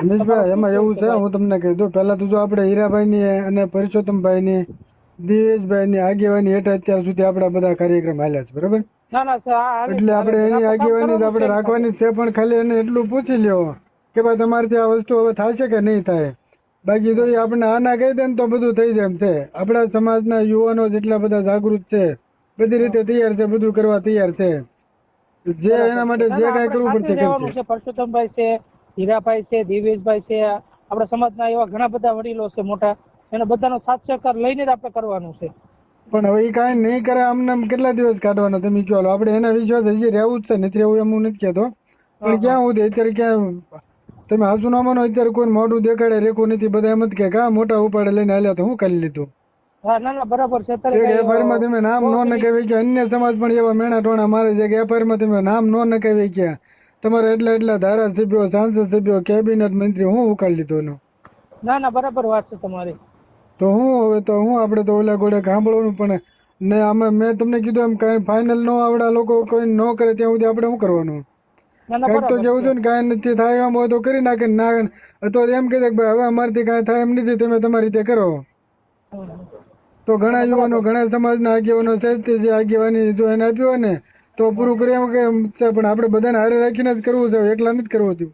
રમેશભાઈ એમાં એવું છે હું તમને કહી દઉં પહેલા તો જો આપણે હીરાભાઈ ની અને પરસોત્તમભાઈ ની દિવેશભાઈ ની આગેવાની હેઠળ અત્યાર સુધી આપણા બધા કાર્યક્રમ હાલ્યા છે બરોબર? એટલે આપણે એની આગેવાની આપણે રાખવાની છે પણ ખાલી એને એટલું પૂછી લ્યો કે ભાઈ તમારાથી આ વસ્તુ હવે થશે કે નહીં થાય? બાકી તો આપણે આના કહી દે ને તો બધું થઈ જાય એમ છે. આપણા સમાજના યુવાનો જેટલા બધા જાગૃત છે બધી રીતે તૈયાર છે બધું કરવા તૈયાર છે. જે એના માટે જે કઈ કરવું પડશે પરસોત્તમભાઈ છે હીરાભાઈ છે દિવેશભાઈ છે આપણા સમાજના એવા ઘણા બધા વડીલો છે મોટા. એને બધાનો સાથ સહકાર લઈને જ આપણે કરવાનું છે. પણ હવે એ કાંઈ નહીં કરે આમને આમ કેટલા દિવસ કાઢવાના તમે કહો. આપણે એના વિશ્વાસ હજી રહેવું જ છે નથી રહેવું એમ હું નથી કહેતો. પણ ક્યાં હું અત્યારે ક્યાં તમે હાસુ ના માનો અત્યારે કોઈ મોઢું દેખાડે રેખું નથી બધા એમ જ કે કા મોટા ઉપાડે લઈને હાલ્યા તો હું કરી લીધું? હા ના ના બરાબર છે. અત્યારે એફઆઈઆરમાં તમે નામ નો નકાવી ગયા અન્ય સમાજ પણ એવા મેણા ટોણા મારે છે કે એફઆઈઆરમાં તમે નામ નો નકાવી કે તમારા એટલા એટલા ધારાસભ્યો સાંસદ સભ્યો કેબિનેટ મંત્રી હું ઉકાળી લીધો ના ના બરાબર વાત છે તમારી. તો હું હવે તો હું આપણે તો ઓલા ગોળે સાંભળવાનું પણ ને આમાં મેં તમને કીધું એમ કઈ ફાઇનલ નો આવડા લોકો કોઈ ન કરે ત્યાં સુધી આપણે શું કરવાનું? ના તો જેવું છે. ને કાંઈ નથી થાય એમ હોય તો કરી નાખે ને ના તો એમ કે ભાઈ હવે અમારથી કાંઈ થાય એમ નથી તમે તમારી રીતે કરો. તો ઘણા યુવાનો ઘણા સમાજના આગેવાનો છે જે આગેવાની જો એને આપ્યું હોય ને તો પૂરું કરી એમ કે પણ આપણે બધાને હારે રાખીને જ કરવું છે એકલા નથી કરવું હતું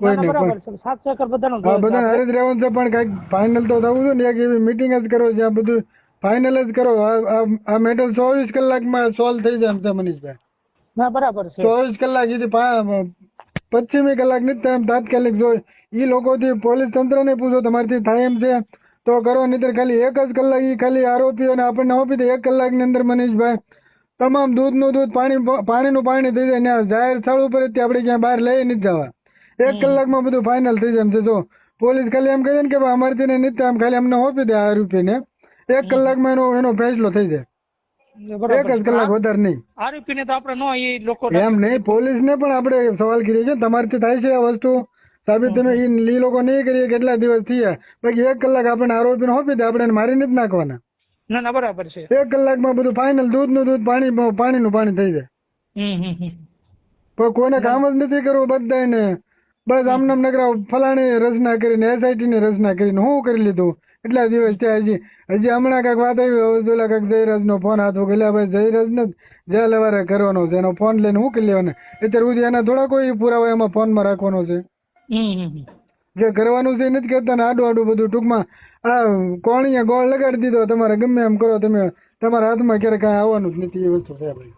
કોઈ નહીં પણ સાત ચક્કર બધાનો છે. બધાને હારે જ રહેવાનું છે પણ કંઈક ફાઇનલ તો થવું છે ને એક એવી મિટિંગ જ કરો જ્યાં બધું ફાઇનલ જ કરો. આ- આ આ મેટર ચોવીસ કલાકમાં સોલ્વ થઈ જાય એમ છે મનીષભાઈ. ના બરાબર છે. ચોવીસ કલાક સુધી પશ્ચિમી કલાકની થાય એમ તાત્કાલિક જો ઈ લોકોથી પોલીસ તંત્ર ને પૂછો તમારથી થાય એમ છે તો કરો. નહીતર ખાલી એક જ કલાક એ ખાલી આરોપીઓને આપણને આપી દે. એક કલાકની અંદર મનીષભાઈ તમામ દૂધનું દૂધ પાણી પાણીનું પાણી થઈ જાય. જાહેર સ્થળ ઉપર જ આપણે ક્યાં બહાર લઈ નથી જવા. એક કલાકમાં બધું ફાઇનલ થઈ જાય તો જો પોલીસ ખાલી એમ કહે છે ને કે અમારથી નથી એમ ખાલી અમને આપી દે આરોપીને એક કલાકમાં એનો એનો ફેસલો થઈ જાય. એક જ કલાક વધારે નહીં. આરોપીને તો આપણે નો એ લોકો એમ નહીં પોલીસ ને પણ આપણે સવાલ કરીએ છીએ. તમારથી થાય છે આ વસ્તુ? સાબિત તમે ઈ ઈ લોકો નહીં કરીએ કેટલા દિવસ થયા? બાકી એક કલાક આપણને આરોપીને આપી દે આપણે મારી નથી નાખવાના. ના ના બરાબર છે. એક કલાકમાં બધું ફાઇનલ દૂધનું દૂધ પાણી નું પાણી થઈ જાય. પણ કોઈને કામ જ નથી કરવું બધાને બસ આમનામ આમ નકરા ફલાણી રચના કરીને એસઆઈટી ની રચના કરીને હું કરી લીધું. એટલા દિવસ થયા હજી હજી હમણાં કાંઈક વાત આવી હવે ઓલા કાંઈક જયરાજ નો ફોન હાથ ગયેલા ભાઈ જયરાજ ને જ્યાં લેવારે કરવાનો છે એનો ફોન લઈને હું કરી લેવાનો. અત્યારે સુધી એના થોડા કોઈ પુરાવા એમાં ફોનમાં રાખવાનો છે. જે કરવાનું છે એ નથી કરતા ને આડું આડું બધું ટૂંકમાં. આ કોણીએ ગોળ લગાડી દીધો તમારે ગમે એમ કરો તમે તમારા હાથમાં ક્યારે કાંઈ આવવાનું જ નથી એ વસ્તુ છે ભાઈ.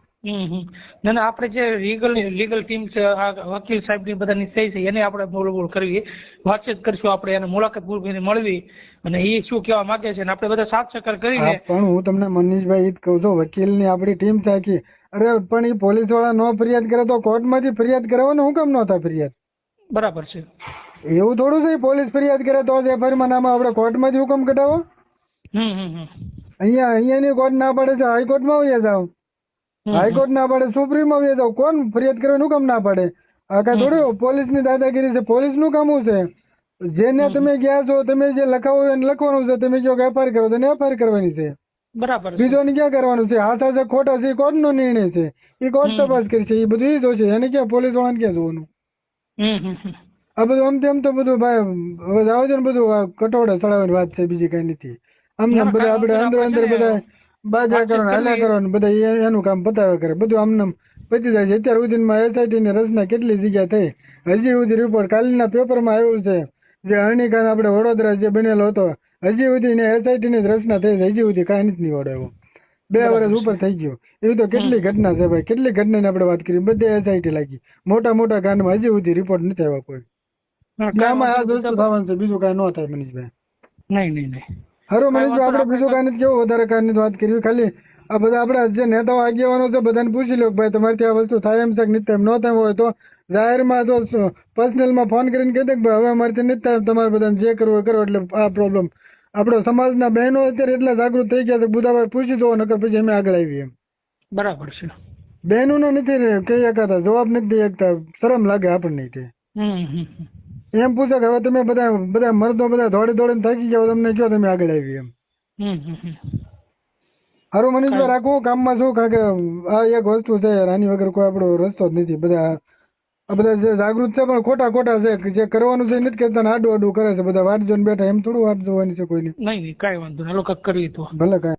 ના ના આપણે જે લીગલ લીગલ ટીમ છે આ વકીલ સાહેબની બધાની સહી છે એને આપણે મૂળભૂળ કરવી. વાતચીત કરશું આપણે એને મુલાકાત પૂર્વકની મળવી. અને એ શું કહેવા માંગે છે આપણે બધા સાથ સહકાર કરીને પણ હું તમને મનીષભાઈ જ કહું છું વકીલની આપણી ટીમ થાકી અરે પણ એ પોલીસવાળા નો ફરિયાદ કરે તો કોર્ટમાંથી ફરિયાદ કરવાનો હું કેમ ન થાય ફરિયાદ? બરાબર છે. એવું થોડું છે પોલીસ ફરિયાદ કરે તો જ એફઆઈઆરમાં નામ આપણે જ હુકમ કઢાવો. હમ. અહીંયા ની કોર્ટ ના પડે છે હાઈકોર્ટમાં વયા જાવ હાઈકોર્ટ ના પડે સુપ્રીમમાં વયા જાવ કોણ ફરિયાદ કરવાનું હુકમ ના પડે? આ કાંઈ થોડું પોલીસની દાદાગીરી છે. પોલીસનું કામ છે? જેને તમે ગયા છો તમે જે લખાવો એને લખવાનું છે તમે જો એફઆઈઆર કરો તો એફઆઈઆર કરવાની છે. બરાબર છે. બીજો ને ક્યાં કરવાનું છે? હાથ છે ખોટા છે કોર્ટ નો નિર્ણય છે. એ કોર્ટ તપાસ કરશે એ બધું જોશે. એને ક્યાં પોલીસ વાળાને ક્યાં જોવાનું? હમ હમ હમ. આ બધું આમ તેમ તો બધું ભાઈ આવે ને બધું કટોળે ચડાવવાની વાત છે બીજી કઈ નથી. આમને બધા આપણે અંદર અંદર બધા બાજા કરો ને હાલ્યા કરો ને બધા એનું કામ પતાવે કરે. બધું આમને આમ પતી જાય છે. અત્યાર સુધીમાં એસઆઈટી ની રચના કેટલી જગ્યા થઈ? હજી સુધી રિપોર્ટ કાલના પેપરમાં આવ્યું છે જે હરણીકાંડ આપણે વડોદરા જે બનેલો હતો હજી સુધી ને એસઆઈટી ની રચના થઈ છે. હજી સુધી કાંઈ નથી નિવડાવ્યો બે વર્ષ ઉપર થઈ ગયું. એવી તો કેટલી ઘટના છે ભાઈ? કેટલી ઘટનાની આપણે વાત કરી બધે એસઆઈટી લાગી. મોટા મોટા કાંડમાં હજી સુધી રિપોર્ટ નથી આવ્યો કોઈ. એટલે આ વસ્તુ થવાનું છે બીજું કાંઈ ન થાય મનીષભાઈ. નહીં નહીં નહીં. હારું મનીષભાઈ આપણે બીજું કાંઈ નથી કેવું વધારે કાંઈ વાત કરી ખાલી આ બધા આપણા જે નેતાઓ આગેવાનો છે બધાને પૂછી લો ભાઈ આ વસ્તુ થાય એમ છે કે થાય ન થાય હોય તો જાહેરમાં તો પર્સનલમાં ફોન કરીને કહી દે કે ભાઈ હવે અમારથી નથી થાય તમારે બધાને જે કરવું એ કરો એટલે આ પ્રોબ્લેમ આપણો સમાજના બહેનો અત્યારે એટલા જાગૃત થઈ ગયા છે બુધાભાઈ પૂછી દો નકર પછી અમે આગળ આવીએ બરાબર છે. બહેનોને નથી કહી શકાતા જવાબ નથી દઈ શકતા શરમ લાગે આપણને તે હમ હમ હમ. એમ પૂછે કે હવે તમે બધા બધા મર્દો બધા દોડી દોડીને થાકી ગયા તમને કયો તમે આગળ આવી એમ. હારું મનીષભાઈ રાખવું કામમાં શું કારણ કે આ એક વસ્તુ છે રાની આની વગર કોઈ આપણો રસ્તો જ નથી. બધા આ બધા જે જાગૃત છે પણ ખોટા ખોટા છે. જે કરવાનું છે નથી કરતા આડું આડું કરે છે. બધા વાટ જોઈને બેઠા એમ થોડું વાટ જોવાની છે કોઈની. નહીં નહીં કાંઈ વાંધો નહીં. કાંઈક કરીએ તો. ભલે કાંઈ